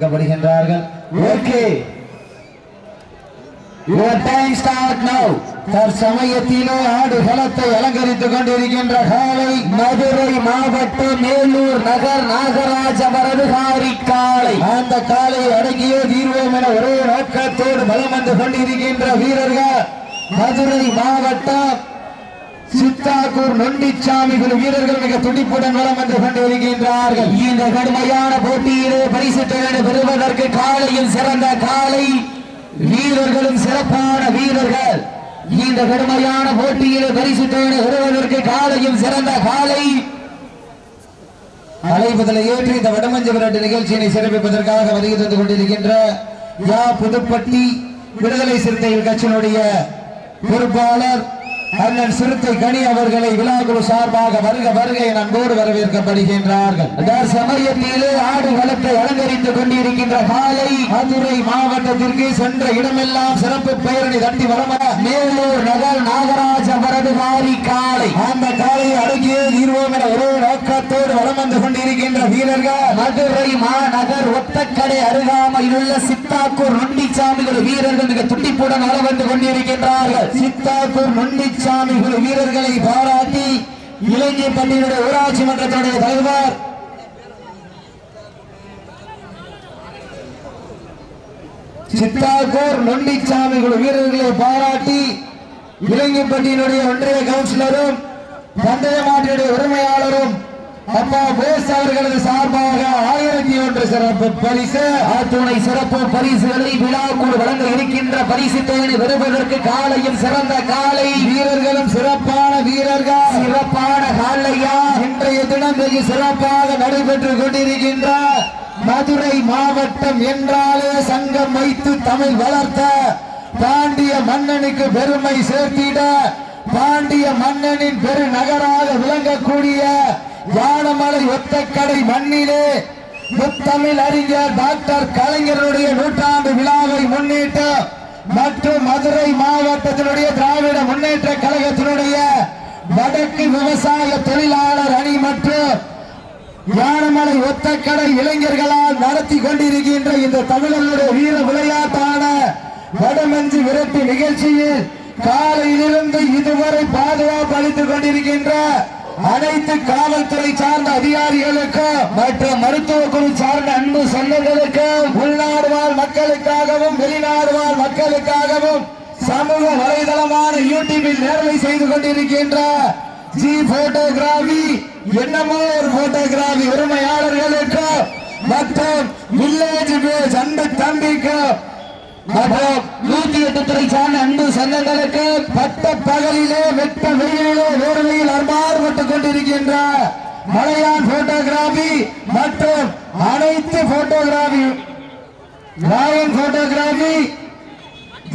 படுகின்றார்கள் okay. Your time start now தற்சமயத்திலே ஆடு களத்தை அலங்கரித்துக் கொண்டிருக்கின்ற காலை மதுரை மாவட்டம் மேலூர் நகர் நாகராஜ வரதுகாரி காலை அந்த காலை அடங்கியே தீர்வோம் என ஒரே நோக்கத்தோடு பலம் வந்து கொண்டிருக்கின்ற வீரர்கள் மதுரை மாவட்டம் சித்தாக்கூர் நொண்டிச்சாமி குழு வீரர்கள் மிக துடிப்புடன் வளம் வந்து கொண்டிருக்கின்றார்கள் இந்த கடுமையான போட்டியிலே பரிசு தொகை பெறுவதற்கு காலையில் சிறந்த காலை வீரர்களும் சிறப்பான வீரர்கள். இந்த கடுமையான போட்டியிலே பரிசு தொகை பெறுவதற்கு காலையில் சிறந்த காலை. அழைப்பதில் ஏற்றி இந்த வடமஞ்ச விரட்டு நிகழ்ச்சியினை சிறப்பிப்பதற்காக வருகை தந்து கொண்டிருக்கின்ற யா புதுப்பட்டி விடுதலை சிறுத்தைகள் கட்சியினுடைய பொறுப்பாளர் அண்ணன் சிறுத்தை கனி அவர்களை விழாக்குழு சார்பாக வருக வருகை என அன்போடு வரவேற்கப்படுகின்றார்கள். சமயத்திலே ஆடு வளத்தை அலங்கரித்துக் கொண்டிருக்கின்ற காலை மதுரை மாவட்டத்திற்கு சென்ற இடமெல்லாம் சிறப்பு பெயரணி தட்டி வரம மேலூர் நகர் நாகராஜ வரதுகாரி காலை அந்த காலையை அடுக்கியே தீர்வோம் என ஒரே நோக்கத்தோடு வளம் வந்து கொண்டிருக்கின்ற வீரர்கள். மதுரை மாநகர் ஒத்தக்கடை அருகாமையில் உள்ள சித்தாக்கூர் நொண்டிச்சாமிகள் வீரர்கள் மிக துடிப்புடன் வளம் வந்து கொண்டிருக்கின்றார்கள். சித்தாக்கூர் நொண்டிச்சாமிகள் வீரர்களை பாராட்டி இலங்கை பள்ளியினுடைய ஊராட்சி மன்றத்தினுடைய தலைவர். சித்தாக்கூர் நொண்டிச்சாமிகள் வீரர்களை பாராட்டி இலங்கைப்பட்டியினுடைய ஒன்றிய கவுன்சிலரும் பந்தய மாட்டினுடைய உரிமையாளரும் அப்பா போஸ் அவர்களது சார்பாக ஆயிரத்தி ஒன்று சிறப்பு பரிசு. ஆத்துணை சிறப்பு பரிசுகளை விழாக்குழு வழங்க இருக்கின்ற பரிசு தொகையை பெறுவதற்கு காலையும் சிறந்த காலை. வீரர்களும் சிறப்பான வீரர்கள். சிறப்பான காலையா? இன்றைய தினம் வெகு சிறப்பாக நடைபெற்றுக் கொண்டிருக்கின்ற மதுரை மாவட்டம் என்றாலே சங்கம் வைத்து தமிழ் வளர்த்த பாண்டிய மன்னனுக்கு பெருமை சேர்த்திட பாண்டிய மன்னனின் பெருநகராக விளங்கக்கூடிய யானமலை ஒத்தக்கடை மண்ணிலே முத்தமிழ் அறிஞர் டாக்டர் கலைஞருடைய நூற்றாண்டு விழாவை முன்னிட்டு மற்றும் மதுரை மாவட்டத்தினுடைய திராவிட முன்னேற்ற கழகத்தினுடைய வடக்கு விவசாய தொழிலாளர் அணி மற்றும் யானமலை ஒத்தக்கடை இளைஞர்களால் நடத்தி கொண்டிருக்கின்ற இந்த தமிழர்களுடைய வீர விளையாட்டான வடமஞ்சு விரட்டு நிகழ்ச்சியில் காலையிலிருந்து இதுவரை பாதுகாப்பு அளித்துக் கொண்டிருக்கின்ற அனைத்து காவல்துறை சார்ந்த அதிகாரிகளுக்கு மற்றும் மருத்துவ குழு சார்ந்த அன்பு சொந்தங்களுக்கும் உள்நாடு வாழ் மக்களுக்காகவும் வெளிநாடு வாழ் மக்களுக்காகவும் சமூக வலைதளமான யூடியூபில் நேர்மை செய்து கொண்டிருக்கின்ற ஜி போட்டோகிராபி என்னமோ ஒரு போட்டோகிராபி உரிமையாளர்களுக்கு மற்றும் வில்லேஜ் பேஸ் அன்பு தம்பிக்கு நூத்தி எட்டு துறை சார்ந்த அன்பு சங்கங்களுக்கு பட்ட பகலிலே வெட்ட வெளியிலே வேர்வையில் அர்மாறுபட்டுக் கொண்டிருக்கின்ற மலையான் போட்டோகிராபி மற்றும் அனைத்து photography Rayan photography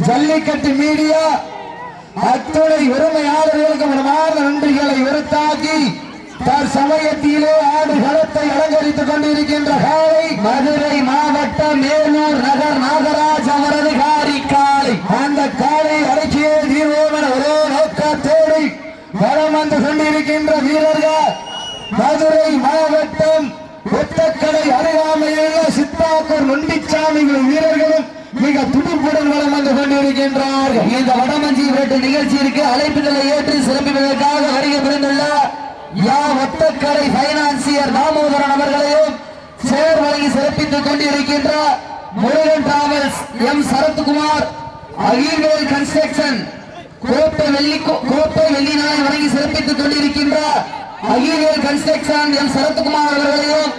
jallikattu media அத்துணை உரிமையாளர்களுக்கு மனமார்ந்த நன்றிகளை உறுத்தாக்கி தற்சமயத்திலே ஆடு களத்தை அலங்கரித்துக் கொண்டிருக்கின்ற காலை மதுரை மாவட்டம் மேலூர் நகர் நாகராஜ் அவரது காரி காலை. அந்த காலை அடக்கிய தீர்வோமன ஒரே நோக்கத்தோடு வலம் வந்து கொண்டிருக்கின்ற வீரர்கள் மதுரை மாவட்டம் ஒத்தக்கடை அருகாமையுள்ள சித்தாக்கூர் நொண்டிச்சாமிகள் வீரர்களும் மிக துடிப்புடன் வளம் வந்து கொண்டிருக்கின்றார்கள். இந்த வடமஞ்சி வேட்டு நிகழ்ச்சியிற்கு அழைப்புகளை ஏற்று சிறப்பிப்பதற்காக வருகை புரிந்துள்ள யா ஒத்தக்கரை பைனான்சியர் தாமோதரன் அவர்களையும் சேர் வழங்கி சிறப்பித்துக் கொண்டிருக்கின்ற Murugan travels M Sarathkumar Agirvel construction கோப்பை வெள்ளி கோட்டை வெள்ளிநாய் வழங்கி சிறப்பித்துக் கொண்டிருக்கின்ற அகிர்வேல் கன்ஸ்ட்ரக்ஷன் எம் சரத்குமார் அவர்களையும்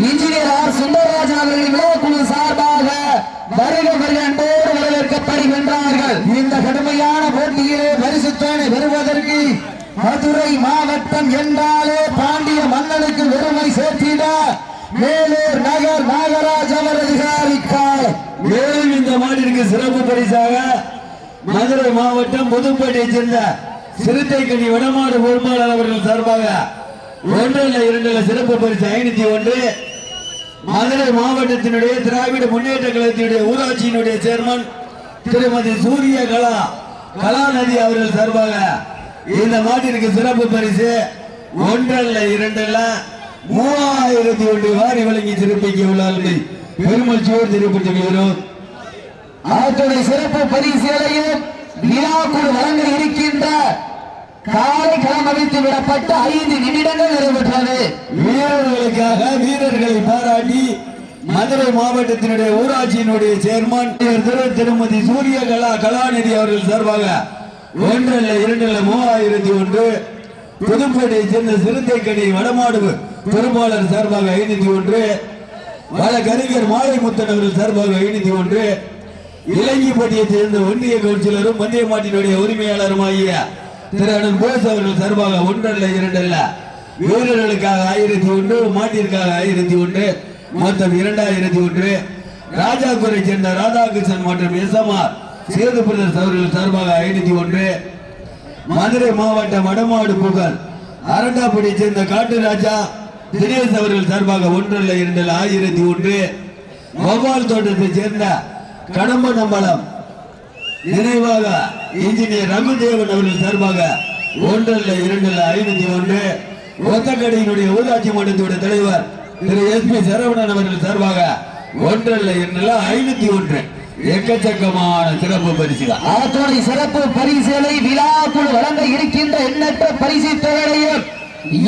இன்ஜினியர் ஆர் சுந்தரராஜன் அவர்களின் விழாக்குழு சார்பாக வருக வருக அன்போடு வரவேற்கப்படுகின்றார்கள். இந்த கடுமையான போட்டியிலே பரிசுத்தானை பெறுவதற்கு மதுரை மாவட்டம் என்றாலே பாண்டிய மன்னனுக்கு பெருமை சேர்த்திட மேலூர் நகர் நாகராஜ் அவரதிகாரிக்கால் மேலும் இந்த மாநிலக்கு சிறப்பு பரிசாக மதுரை மாவட்டம் புதுப்பேட்டையை சேர்ந்த சிறுத்தைக்கணி வடமாடு பொறுப்பாளர் அவர்கள் சார்பாக ஒன்றில் இரண்டில் சிறப்பு பரிசு ஐநூத்தி ஒன்று. மதுரை மாவட்டத்தினுடைய திராவிட முன்னேற்ற கழகத்தினுடைய ஊராட்சியினுடைய சேர்மன் திருமதி சூரிய கலா கலாநதி அவர்கள் சார்பாக இந்த மாட்டிற்கு சிறப்பு பரிசு ஒன்றல்ல இரண்டல்ல மூவாயிரத்தி ஒன்று வாரி வழங்கி சிறப்பிக்க உள்ளார்கள். பெருமச்சியோடு தெரியப்பட்டிருக்கிறோம் அத்துடைய சிறப்பு பரிசீலையும் விழாக்குழு வழங்க இருக்கின்ற காலை களம் விடப்பட்ட ஐந்து நிமிடங்கள் நிறைவேற்றது. வீரர்களுக்காக வீரர்களை பாராட்டி மதுரை மாவட்டத்தினுடைய ஊராட்சியினுடைய சேர்மான் திரு திருமதி சூரிய கலா கலாநிதி அவர்கள் சார்பாக ஒன்றல்ல இரண்டல்ல மூவாயிரத்தி ஒன்று புதுப்பேட்டையை சேர்ந்த சிறுத்தைக்கணி வடமாடு பொறுப்பாளர் சார்பாக ஐநூத்தி ஒன்று வழக்கறிஞர் மாலைமுத்தன் அவர்கள் சார்பாக ஐநூத்தி ஒன்று இலங்கைப்பட்டியை சேர்ந்த ஒன்றிய கவுன்சிலரும் மத்திய மாட்டினுடைய உரிமையாளருமாகிய திரு அனந்த் போஸ் அவர்கள் சார்பாக ஒன்றல்ல இரண்டல்ல வீரர்களுக்காக ஆயிரத்தி ஒன்று மாட்டிற்காக ஆயிரத்தி ஒன்று மொத்தம் இரண்டாயிரத்தி ஒன்று ராஜாபுரை சேர்ந்த ராதாகிருஷ்ணன் மற்றும் எஸ்எம்ஆர் சேது பிரதர்ஸ் அவர்கள் சார்பாக ஐநூத்தி ஒன்று. மதுரை மாவட்டம் வடமாடு புகழ். அரண்டாப்படியை சேர்ந்த காட்டு ராஜா தினேஷ் அவர்கள் சார்பாக ஒன்றல்ல இரண்டில் ஆயிரத்தி ஒன்று. வவ்வால் தோட்டத்தை சேர்ந்த கடம்பநம்பலம் நினைவாக இன்ஜினியர் ரகுதேவன் அவர்கள் சார்பாக ஒன்றல்ல இரண்டில் ஐநூத்தி ஒன்று. ஒத்தக்கடையினுடைய ஊராட்சி மன்றத்துடைய தலைவர் திரு எஸ் பி சரவணன் அவர்கள் சார்பாக ஒன்றல்ல இரண்டில் ஐநூத்தி ஒன்று. எக்கச்சக்கமான சிறப்பு பரிசுகள். அத்துடைய சிறப்பு பரிசீலை விழாக்குழு வழங்க இருக்கின்ற எண்ணற்ற பரிசு தொகையையும்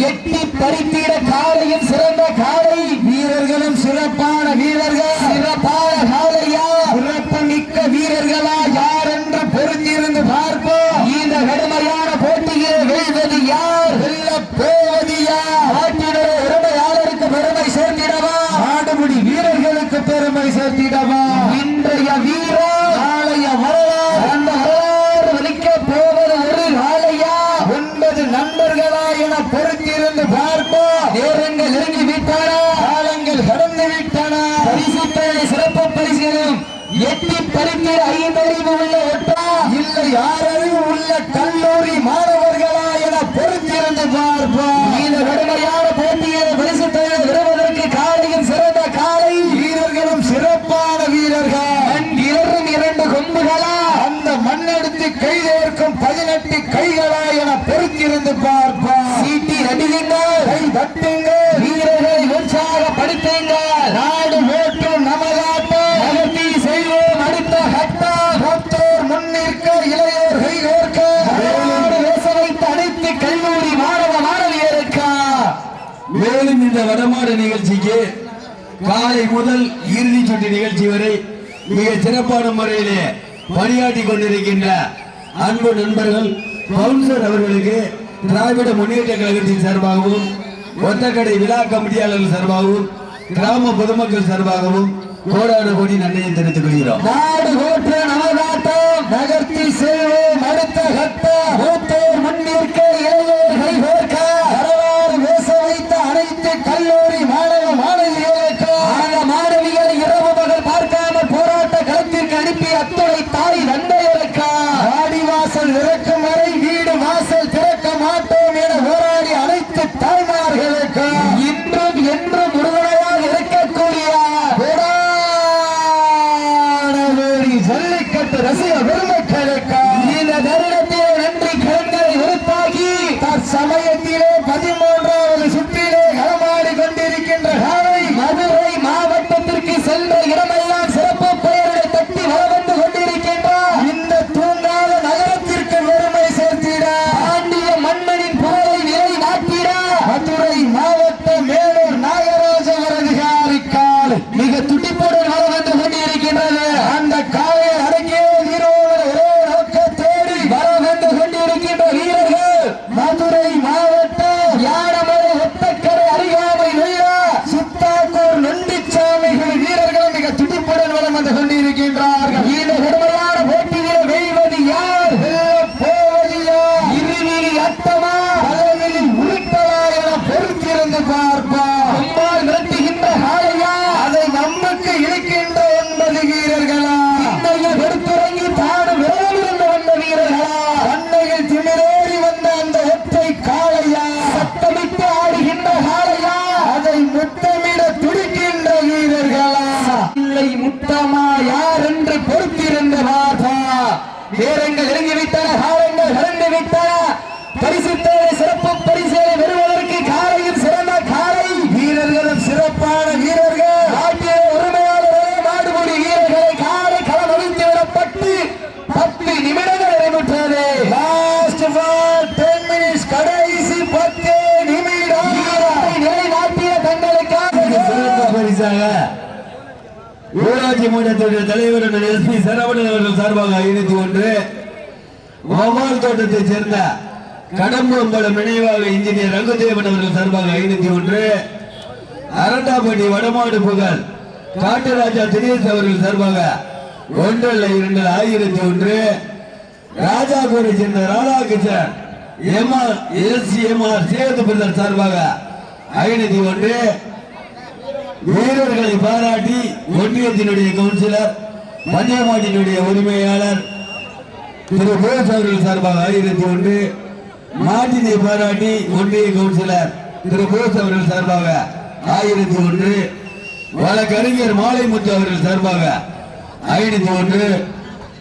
எட்டி பறித்திட காலையும் சிறந்த காலை. வீரர்களும் சிறப்பான வீரர்கள். சிறப்பான காலையா? சிறப்பு மிக்க வீரர்களா யார் என்று பொருந்திருந்து பார்ப்போம் இந்த கடுமையான போட்டியில் வெல்வது யார் வெல்ல போவது யார் நாட்டினுடைய உரிமையாளருக்கு பெருமை சேர்த்திடவா நாடுமுடி வீரர்களுக்கு பெருமை சேர்த்திடவா இன்றைய வீரர் நாளைய வரலாறு அந்த வரலாறு வலிக்க போவது ஒரு நாளையா ஒன்பது நண்பர்களா என பொறுத்திருந்து பார்ப்போம் நேரங்கள் நெருங்கி விட்டன காலங்கள் கடந்து விட்டன பரிசு பேழை சிறப்பு பரிசுகளும் எட்டி பறித்து ஐந்தறிவு உள்ள ஒட்டா இல்லை ஆறறிவு உள்ள கல்லூரி மாணவர்களா என பொறுத்திருந்து பார்ப்போம் இந்த கடுமையான போட்டியில் பரிசு பெயர் விடுவதற்கு காலையும் சிறந்த காலை. வீரர்களும் சிறப்பான வீரர்கள். இரண்டும் இரண்டு கொம்புகளா? அந்த மண்ணெடுத்து கைதேர்க்கும் பதினெட்டு கைகளா என பொறுத்திருந்து பார்ப்போம் சீட்டி அடியுங்கள் கை தட்டுங்கள். வீரர்களை உற்சாகப்படுத்துங்கள் நாடு ஓட்டும் நமதாட்டம் நகர்த்தி செய்வோம் அடுத்த கட்டம் மூத்தோர் முன்னிற்க இளையோர் கைகோர்க்க நாடு பேச வைத்த அனைத்து கல்லூரி மாணவ மாணவியருக்கா மேலும் இந்த வடமாடு நிகழ்ச்சிக்கு காலை முதல் இறுதி சுற்று நிகழ்ச்சி வரை மிக சிறப்பான முறையிலே பணியாற்றி கொண்டிருக்கின்ற அன்பு நண்பர்கள் கவுன்சிலர் அவர்களுக்கு திராவிட முன்னேற்ற கழகத்தின் சார்பாகவும் ஒத்தக்கடை விழா கமிட்டியாளர்கள் சார்பாகவும் கிராம பொதுமக்கள் சார்பாகவும் கோடான கோடி நன்மையை தெரிவித்துக் கொள்கிறோம். நாடு நகர்த்தி செல்வோம் அடுத்த கட்டம். ஊராட்சி தலைவர் எஸ் பி சரவணன் அவர்கள் சார்பாக ஐநூத்தி ஒன்று. வவால் தோட்டத்தைச் சேர்ந்த கடம்பம்பலம் நினைவாக இன்ஜினியர் ரகுதேவன் அவர்கள் சார்பாக ஐநூத்தி ஒன்று. அரண்டாப்பட்டி வடமாடு புகழ் காட்டுராஜா தினேஷ் அவர்கள் சார்பாக ஒன்றல்ல இரண்டு ஆயிரத்தி ஒன்று. ராஜா கோரை சேர்ந்த Radhakrishnan MR S MR Sethu brother சார்பாக ஐநூத்தி ஒன்று. வீரர்களை பாராட்டி ஒன்றியத்தினுடைய கவுன்சிலர் பஞ்சமாட்டினுடைய உரிமையாளர் திரு போஸ் அவர்கள் சார்பாக ஆயிரத்தி ஒன்று. மாட்டினை பாராட்டி ஒன்றிய கவுன்சிலர் திரு போஸ் அவர்கள் சார்பாக ஆயிரத்தி ஒன்று. வழக்கறிஞர் மாலைமுத்து அவர்கள் சார்பாக ஐநூத்தி ஒன்று.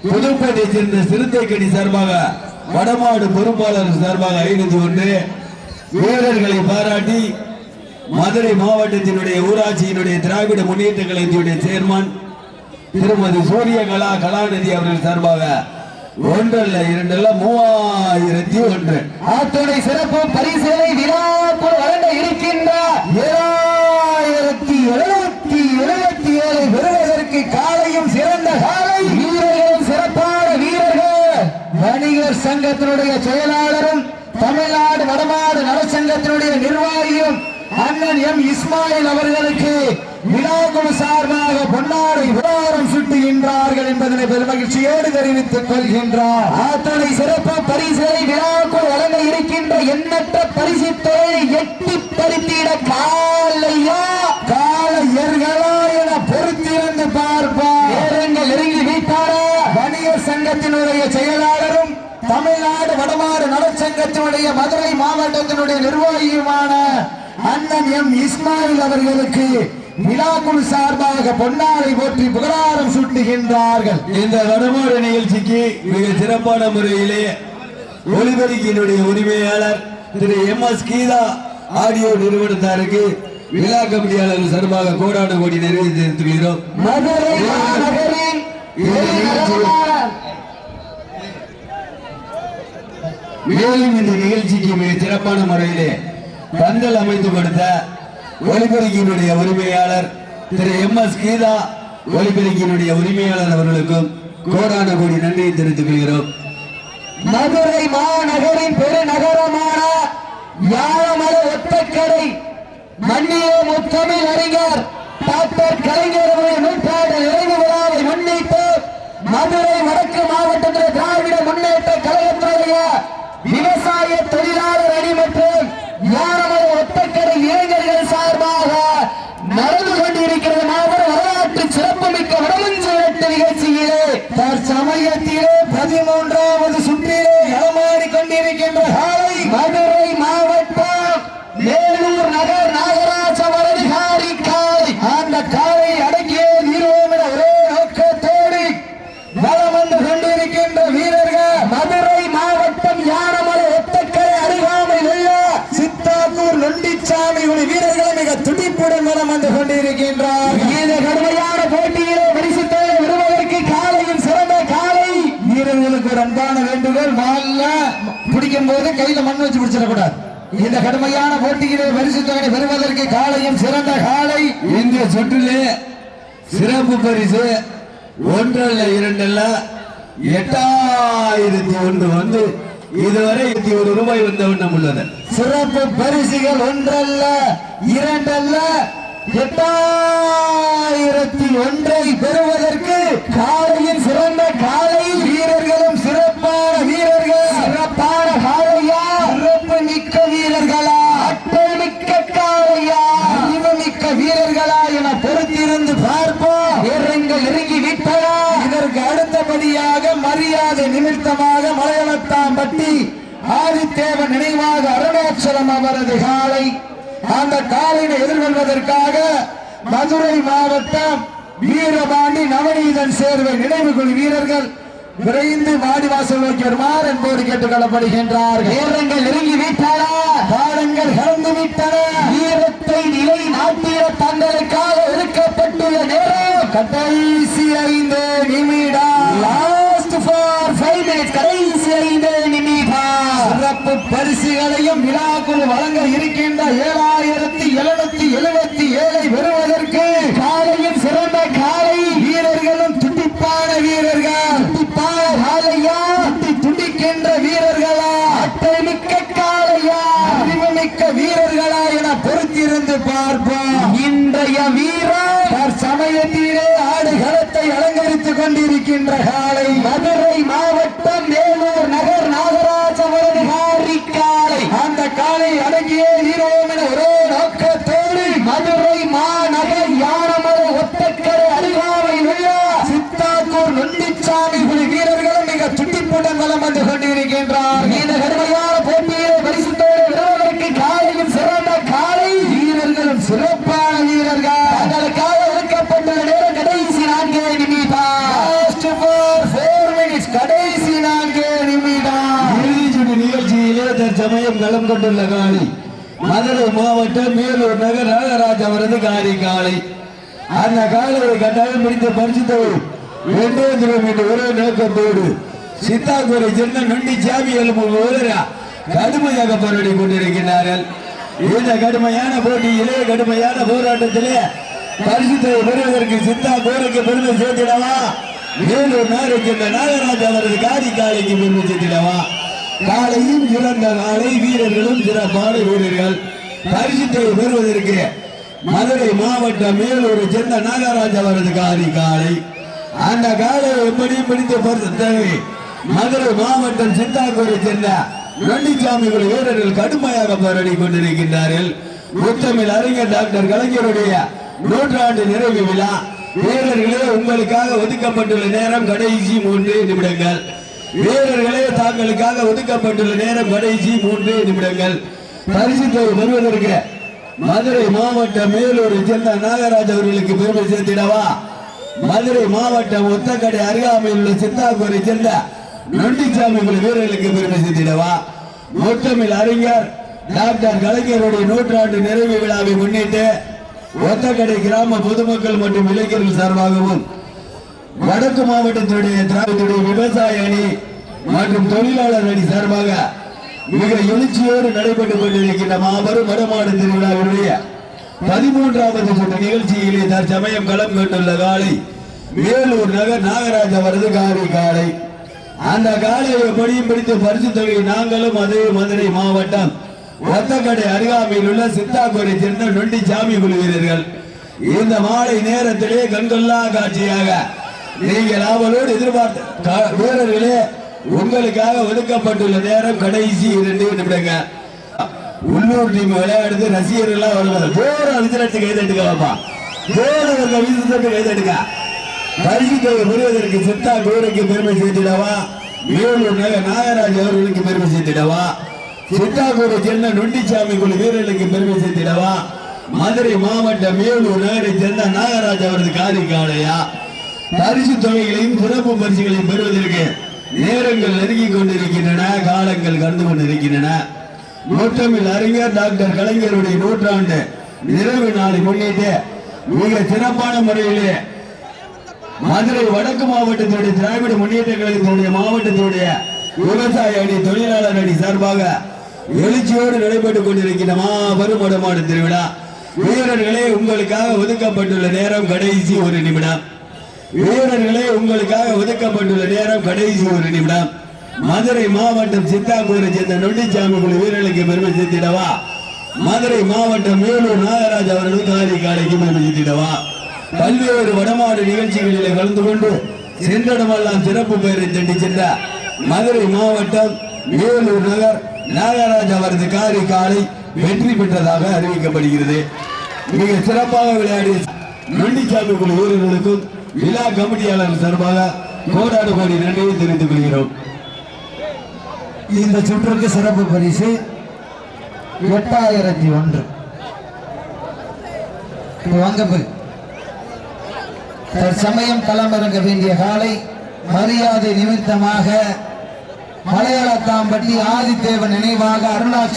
புதுப்பேட்டையை சேர்ந்த சிறுத்தைக்கணி சார்பாக வடமாடு பொறுப்பாளர் சார்பாக ஐநூத்தி ஒன்று. வீரர்களை பாராட்டி மதுரை மாவட்டத்தினுடைய ஊராட்சியினுடைய திராவிட முன்னேற்ற கழகத்தினுடைய சேர்மன் திருமதி சூரியகலா கலாநிதி அவர்கள் சார்பாக ஒன்றல்ல இரண்டல்ல மூவாயிரத்தி ஒன்று. ஆத்துணை சிறப்பு பரிசுகளை விழாக்குள் வழங்க இருக்கின்ற ஏழாயிரத்தி எழுபத்தி எழுபத்தி ஏழை பெறுவதற்கு காலையும் சிறந்த காலை. வீரர்களும் சிறப்பான வீரர்கள். வணிகர் சங்கத்தினுடைய செயலாளரும் தமிழ்நாடு வடமாடு நலச்சங்கத்தினுடைய நிர்வாகியும் அண்ணன் எம் இஸ்மாயில் அவர்களுக்கு விழாக்குழு சார்பாக பொன்னாடை விழாரம் சுட்டுகின்றார்கள் என்பதனை பெருமகிழ்ச்சியோடு தெரிவித்துக் கொள்கின்றார். அத்தனை சிறப்பு பரிசுகளை விழாக்குழு வழங்க இருக்கின்ற எண்ணற்ற பரிசு தொழிலை எட்டி பறித்திட காலையா? காலையர்களா என பொறுத்திருந்து பார்ப்பார். நேரங்கள் நெருங்கி விட்டாரா? வணிகர் சங்கத்தினுடைய செயலாளரும் தமிழ்நாடு வடமாறு நலச்சங்கத்தினுடைய மதுரை மாவட்டத்தினுடைய நிர்வாகியுமான அண்ணன் எம் இஸ்மாயில் அவர்களுக்கு விழாக்குழு சார்பாக பொன்னாரை போற்றி புகழாரம் சூட்டுகின்றார்கள். இந்த வடமாடு நிகழ்ச்சிக்கு மிக சிறப்பான முறையிலே ஒளிபெருக்கியினுடைய உரிமையாளர் Thiru M S Geetha audio நிறுவனத்தாருக்கு விழா கமிட்டியாளர்கள் சார்பாக கோடான கோடி நிறைவேற்றி தெரிவித்துள்ளோம் மேலும் இந்த நிகழ்ச்சிக்கு மிக சிறப்பான முறையிலே தங்கள் அமைத்து கொடுத்த ஒலிபெருக்கியினுடைய உரிமையாளர் திரு எம் எஸ் கீதா ஒலிபெருக்கியினுடைய உரிமையாளர் அவர்களுக்கும் கோடான கோடி நன்றியை தெரிவித்துக் கொள்கிறோம். மதுரை மாநகரின் பெருநகரமான யாழமலை ஒத்தக்கரை மன்னிய முத்தமிழ் அறிஞர் டாக்டர் கலைஞர் அவர்கள் நூற்றாண்டு நிறைவு விழாவை முன்னிட்டு மதுரை வடக்கு மாவட்டத்தில் திராவிட முன்னேற்ற கழகத்தினுடைய விவசாய தொழிலாளர் அணி மற்றும் யாழமலை ஒத்தக்கடை இளைஞர்கள் சார்பாக நடந்து கொண்டிருக்கிறது மாபெரும் வரலாற்று சிறப்புமிக்க வடமஞ்சு விரட்டு நிகழ்ச்சியிலே தற்சமயத்திலே பதிமூன்றாவது சுற்றிலே களமாடி கொண்டிருக்கின்ற காலை மதுரை மாவட்டம் மேலூர் நகர் நாகராஜ வரதிகாரி காலை அந்த காலை அடக்கிய வீரோம் என ஒரே நோக்கத்தோடு வலம் வந்து கொண்டிருக்கின்ற வீரர்கள் மதுரை மாவட்டம் யானமலை ஒத்தக்கரை அருகாமையில் உள்ள சித்தாத்தூர் உடைய வீரர்கள் மிக துடிப்புடன் வலம் வந்து கொண்டிருக்கின்றார். இந்த கடுமையான போட்டியிலே பரிசுத்தை விடுவதற்கு காலையும் சிறந்த காலை. வீரர்களுக்கு ஒரு அன்பான வேண்டுகோள் மால்ல பிடிக்கும் போது கையில மண் வச்சு பிடிச்சிடக்கூடாது. இந்த கடுமையான போட்டியிலே பரிசுத்தவனை பெறுவதற்கு காலையும் சிறந்த காலை. இந்த சுற்றிலே சிறப்பு பரிசு ஒன்றல்ல இரண்டல்ல எட்டாயிரத்தி ஒன்று வந்து இதுவரை ஒரு ரூபாய் வந்த வண்ணம் உள்ளது. சிறப்பு பரிசுகள் ஒன்றல்ல இரண்டல்ல. எட்டாயிரத்தி ஒன்றை பெறுவதற்கு காலையின் சிறந்த காலை வீரர்களும் சிறப்பான வீரர்கள். சிறப்பான காலையா சிறப்பு மிக்க வீரர்களா? அட்டை மிக்க காலையா அறிவு மிக்க வீரர்களா என பொறுத்திருந்து பார்ப்போம். வீரங்கள் இறங்கி விட்டதா? இதற்கு அடுத்தபடியாக மரியாதை நிமித்தமாக மலையளத்தாம்பட்டி ஆதித்தேவன் நினைவாக அருணாச்சலம் அவரது காலை அந்த காலையை எதிர்கொள்வதற்காக மதுரை மாவட்டம் வீரபாண்டி நவநீதன் சேர்வை நினைவு குழு வீரர்கள். விரைந்து வாடிவாசல் நோக்கி வருமாறு என்போடு கேட்டுக் கொள்ளப்படுகின்றார்கள் வீரங்கள் நெருங்கி விட்டன காலங்கள் கடந்து விட்டன. வீரத்தை நிலை நாட்டிய தங்களுக்காக ஒதுக்கப்பட்டுள்ள நேரம். கடைசி ஐந்து நிமிடம் லாஸ்ட் ஃபார் ஃபைவ் மினிட்ஸ் கடைசி ஐந்து நிமிடம் சிறப்பு பரிசுகளையும் விழாக்குழு வழங்க இருக்கின்ற ஏழாயிரத்தி எழுநூத்தி எழுபத்தி ஏழை பெறுவதற்கு காலையும் சிறந்த காலை கொண்டிருக்கின்ற காலை மதுரை மாவட்டம் மேலூர் நகர் நாகராஜ அவரது காலை அந்த காலை அடங்கிய ஈரோம் என ஒரே நோக்கத்தோடு மதுரை மாநகர் யானமலை ஒத்தக்கரை அருகாமையில் உள்ள சித்தாக்கூர் நொண்டிச்சாமி குழு வீரர்களும் மிக துட்டிப்புடன் வலம் வந்து கொண்டிருக்கின்றார் இந்த கடுமையான போட்டியை பரிசுத்தோடு விரும்புவதற்கு காலையும் சிறந்த காலை வீரர்களும் சிறப்பான வீரர்கள் தங்களுக்காக ஒதுக்கப்பட்டுள்ள நேரம் கடைசி நான்கு நிமிடம் லாஸ்ட் ஃபார் ஃபோர் மினிட்ஸ் கடைசி நான்கு நிமிடம் இறுதி சுற்று நிகழ்ச்சியிலே தற்சமயம் கொண்டுள்ள காளி. மதுரை மாவட்டம் மேலூர் நகர் நாகராஜ் அவரது காரி காளை. அந்த காலையை கட்டாயம் பிடித்த பரிசுத்தவர் வென்றேந்திரம் என்ற ஒரே நோக்கத்தோடு சித்தாக்குறை சேர்ந்த நொண்டி சாமி எலும்பு கடுமையாக போராடி கொண்டிருக்கிறார்கள். இந்த கடுமையான போட்டியிலே கடுமையான போராட்டத்திலே பரிசுத்தை பெறுவதற்கு சித்தா கோருக்கு பெருமை சேர்த்திடவா? வேலூர் நாருக்கு இந்த நாகராஜ் அவரது காரி காலைக்கு பெருமை சேர்த்திடவா? காலையும் சிறந்த காலை வீரர்களும் சிறப்பான வீரர்கள் பரிசுத்தை பெறுவதற்கு மதுரை மாவட்டம் மேலூரை சேர்ந்த நாகராஜ் அவரது காரி காலை. அந்த காலை எப்படியும் பிடித்த பரிசுத்தை மதுரை மாவட்டம் சித்தாக்கூரை சேர்ந்த நண்டிசாமி வீரர்கள் கடுமையாக போராடி கொண்டிருக்கின்றார்கள். முத்தமிழ் அறிஞர் டாக்டர் கலைஞருடைய நூற்றாண்டு நிறைவு விழா. வீரர்களே உங்களுக்காக ஒதுக்கப்பட்டுள்ள நேரம் கடைசி மூன்று நிமிடங்கள். வீரர்களே தாங்களுக்காக ஒதுக்கப்பட்டுள்ள நேரம் கடைசி மூன்று நிமிடங்கள். பரிசு தொகை பெறுவதற்கு மதுரை மாவட்டம் மேலூரை சேர்ந்த நாகராஜ் அவர்களுக்கு பெருமை சேர்த்திடவா? மதுரை மாவட்டம் ஒத்தக்கடை அருகாமையில் உள்ள சித்தாக்கூரை சேர்ந்த நொண்டிச்சாமி வீரர்களுக்கு பெருமை சேர்த்திடவா? முத்தமிழ் அறிஞர் டாக்டர் கலைஞருடைய நூற்றாண்டு நிறைவு விழாவை முன்னிட்டு ஒத்தக்கடை கிராம பொதுமக்கள் மற்றும் இளைஞர்கள் சார்பாகவும் வடக்கு மாவட்டத்துடைய திராவிடத்துடைய விவசாய அணி மற்றும் தொழிலாளர் அணி சார்பாக மிக எழுச்சியோடு நடைபெற்றுக் கொண்டிருக்கின்ற மாபெரும் வடமாடு திருவிழாவினுடைய பதிமூன்றாவது சுற்று நிகழ்ச்சியிலே தற்சமயம் களம் கொண்டுள்ள காலை வேலூர் நகர் நாகராஜ அவரது காரி காலை அந்த காலையை எப்படியும் பிடித்து பரிசு தொகை நாங்களும் அதே மதுரை மாவட்டம் ஒத்தக்கடை அருகாமையில் உள்ள சித்தாக்குறை சேர்ந்த நொண்டி சாமி குழு வீரர்கள் இந்த மாலை நேரத்திலே கண்கொள்ளா காட்சியாக நீங்கள் ஆவலோடு எதிர்பார்த்த கா- வீரர்களே உங்களுக்காக ஒதுக்கப்பட்டுள்ள நேரம் கடைசி இரண்டு நிமிடங்க உள்ளூர் டீம் விளையாடுது ரசிகர்கள் வருவாங்க போற விசிலடிச்சு கை பாப்பா. போறவர்கள் வீசி தட்டு கை தட்டுக்க பரிசு தொகை பெறுவதற்கு சித்தா கோருக்கு பெருமை சேர்த்திடவா? வேலூர் நகர் நாகராஜ் அவர்களுக்கு பெருமை சேர்த்திடவா? சித்தாக்கூரை சேர்ந்த நொண்டிச்சாமி குழு வீரர்களுக்கு பெருமை சேர்த்திடவா? மதுரை மாவட்டம் மேலூர் நகரை சேர்ந்த நாகராஜ் அவரது காரிக்காலையா பரிசு தொகைகளையும் சிறப்பு பரிசுகளையும் பெறுவதற்கு நேரங்கள் நெருங்கி கொண்டிருக்கின்றன காலங்கள் கடந்து கொண்டிருக்கின்றன. நூற்றமில் அறிஞர் டாக்டர் கலைஞருடைய நூற்றாண்டு நிறைவு நாளை முன்னிட்டு மிக சிறப்பான முறையிலே மதுரை வடக்கு மாவட்டத்தினுடைய திராவிட முன்னேற்ற கழகத்தினுடைய மாவட்டத்தினுடைய விவசாய அணி தொழிலாளர் அணி சார்பாக எழுச்சியோடு நடைபெற்றுக் கொண்டிருக்கின்ற மாபெரும் வடமான திருவிழா. வீரர்களே உங்களுக்காக ஒதுக்கப்பட்டுள்ள நேரம் கடைசி ஒரு நிமிடம். வீரர்களே உங்களுக்காக ஒதுக்கப்பட்டுள்ள நேரம் கடைசி ஒரு நிமிடம். மதுரை மாவட்டம் சித்தாக்கூரை சேர்ந்த நொண்டிச்சாமி குழு வீரர்களுக்கு பெருமை சேர்த்திடவா? மதுரை மாவட்டம் மேலூர் நாகராஜ் அவரது காலை காலைக்கு பெருமை சேர்த்திடவா? பல்வேறு வடமாடு நிகழ்ச்சிகளிலே கலந்து கொண்டு சென்றடமெல்லாம் சிறப்பு பெயரை தட்டி சென்ற மதுரை மாவட்டம் மேலூர் நகர் நாகராஜ் அவரது காரி காலை வெற்றி பெற்றதாக அறிவிக்கப்படுகிறது. மிக சிறப்பாக விளையாடிய நொண்டிச்சாமி குழு வீரர்களுக்கும் விழா கமிட்டியாளர் சார்பாக கோடாடு கோடி நன்றியை தெரிவித்துக் கொள்கிறோம். இந்த சுற்றுக்கு சிறப்பு பரிசு எட்டாயிரத்தி ஒன்று. இப்ப தற்சமயம் களமிறங்க வேண்டிய காலை மரியாதை நிமித்தமாக மலையாளத்தாம்பட்டி ஆதித்தேவன் நினைவாக அருணாச்சல